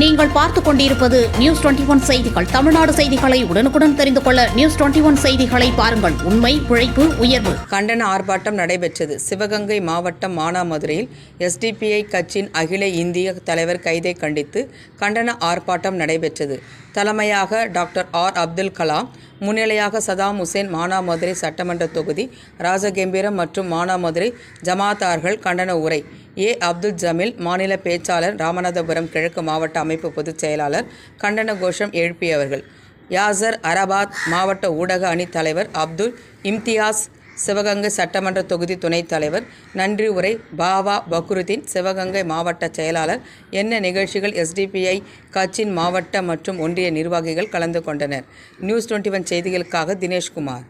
நீங்கள் பார்த்துக் கொண்டிருப்பது நியூஸ் டுவெண்டி ஒன் செய்திகள். தமிழ்நாடு செய்திகளை உடனுக்குடன் தெரிந்து கொள்ள நியூஸ் டுவெண்டி ஒன் செய்திகளை பாருங்கள். உண்மை உழைப்பு உயர்வு. கண்டன ஆர்ப்பாட்டம் நடைபெற்றது. சிவகங்கை மாவட்டம் மானாமதுரையில் எஸ்டிபிஐ கட்சியின் அகில இந்திய தலைவர் கைதை கண்டித்து கண்டன ஆர்ப்பாட்டம் நடைபெற்றது. தலைமையாக டாக்டர் ஆர் அப்துல் கலாம் முன்னிலையாக சதாம் ஹுசேன் மானாமதுரை சட்டமன்ற தொகுதி ராஜகம்பீரம் மற்றும் மானாமதுரை ஜமாத்தார்கள் கண்டன உரை. ஏ. அப்துல் ஜமீல் மாநில பேச்சாளர் ராமநாதபுரம் கிழக்கு மாவட்ட அமைப்பு பொதுச் செயலாளர் கண்டன கோஷம் எழுப்பியவர்கள். யாசர் அரபாத் மாவட்ட ஊடக அணி தலைவர் அப்துல் இம்தியாஸ் சிவகங்கை சட்டமன்ற தொகுதி துணைத் தலைவர் நன்றி உரை பாவா பக்ருதீன் சிவகங்கை மாவட்ட செயலாளர். என்ன நிகழ்ச்சிகள்? எஸ்டிபிஐ கட்சியின் மாவட்ட மற்றும் ஒன்றிய நிர்வாகிகள் கலந்து கொண்டனர். நியூஸ் டுவெண்ட்டி ஒன் செய்திகளுக்காக தினேஷ்குமார்.